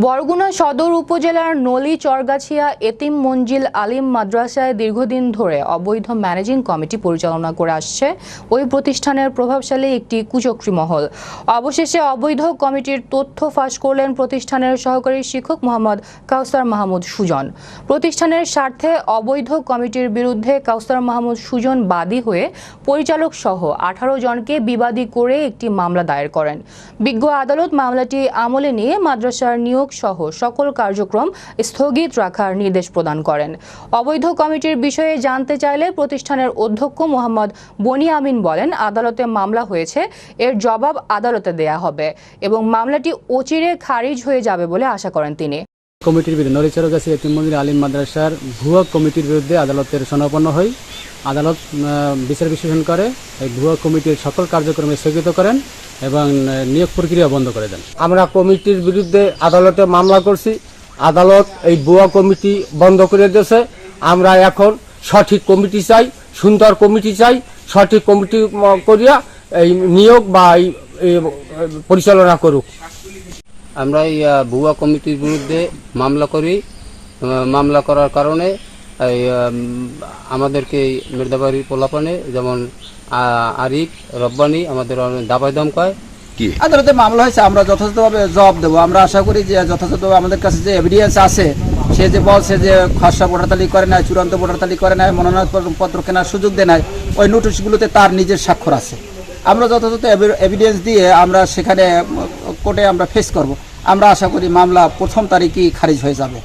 বরগুনা সদর উপজেলার নলি, চরগাছিয়া, এতিম মঞ্জিল, আলিম মাদ্রাসায় দীর্ঘদিন ধরে অবৈধ ম্যানেজিং কমিটি পরিচালনা করে আসছে। ওই প্রতিষ্ঠানের প্রভাবশালী একটি কুচক্রী মহল। অবশেষে অবৈধ কমিটির তথ্য ফাঁস করলেন প্রতিষ্ঠানের সহকারী শিক্ষক মোহাম্মদ কাউসার মাহমুদ সুজন। প্রতিষ্ঠানের স্বার্থে অবৈধ কমিটির বিরুদ্ধে কাউসার মাহমুদ সুজন বাদী হয়ে পরিচালক সহ আঠারো জনকে বিবাদী করে একটি মামলা দায়ের করেন। বিজ্ঞ আদালত মামলাটি আমলে নিয়ে মাদ্রাসার নিয়োগ সহ সকল কার্যক্রম স্থগিত রাখার নির্দেশ প্রদান করেন। অবৈধ কমিটির বিষয়ে জানতে চাইলে প্রতিষ্ঠানের অধ্যক্ষ মোহাম্মদ বনি আমিন বলেন, আদালতে মামলা হয়েছে, এর জবাব আদালতে দেয়া হবে এবং মামলাটি অচিরে খারিজ হয়ে যাবে বলে আশা করেন তিনি। কমিটির বিরুদ্ধে নরিচরগাছি এতিমন্দির আলিম মাদ্রাসার ভুয়া কমিটির বিরুদ্ধে আদালতের শনাপন্ন হই আদালত বিচার বিশ্লেষণ করে এই ভুয়া কমিটির সকল কার্যক্রমে স্থগিত করেন এবং নিয়োগ প্রক্রিয়া বন্ধ করে দেন। আমরা কমিটির বিরুদ্ধে আদালতে মামলা করছি। আদালত এই ভুয়া কমিটি বন্ধ করে দিয়েছে। আমরা এখন সঠিক কমিটি চাই সুন্দর কমিটি চাই সঠিক কমিটি করিয়া এই নিয়োগ বা এই পরিচালনা করুক। আমরা এই ভুয়া কমিটির বিরুদ্ধে মামলা করি। মামলা করার কারণে আমাদেরকে এই মির্দাবাড়ির পোলাপানে যেমন আরিফ রব্বানি আমাদের দাবাই দম কয় আদালতে মামলা হয়েছে আমরা যথাযথভাবে জবাব দেবো। আমরা আশা করি যে যথাযথভাবে আমাদের কাছে যে এভিডেন্স আছে সে যে বলছে যে খসড়া ভোটার তালিকা করে নেয় চূড়ান্ত ভোটার তালিকা করে নেয় মনোনয়ন পত্র- পত্র কেনার সুযোগ দেয় নাই ওই নোটিশগুলোতে তার নিজের স্বাক্ষর আছে। আমরা যথাযথ এভিডেন্স দিয়ে আমরা সেখানে কোর্টে আমরা ফেস করব। আমরা আশা করি মামলা প্রথম তারিখই খারিজ হয়ে যাবে।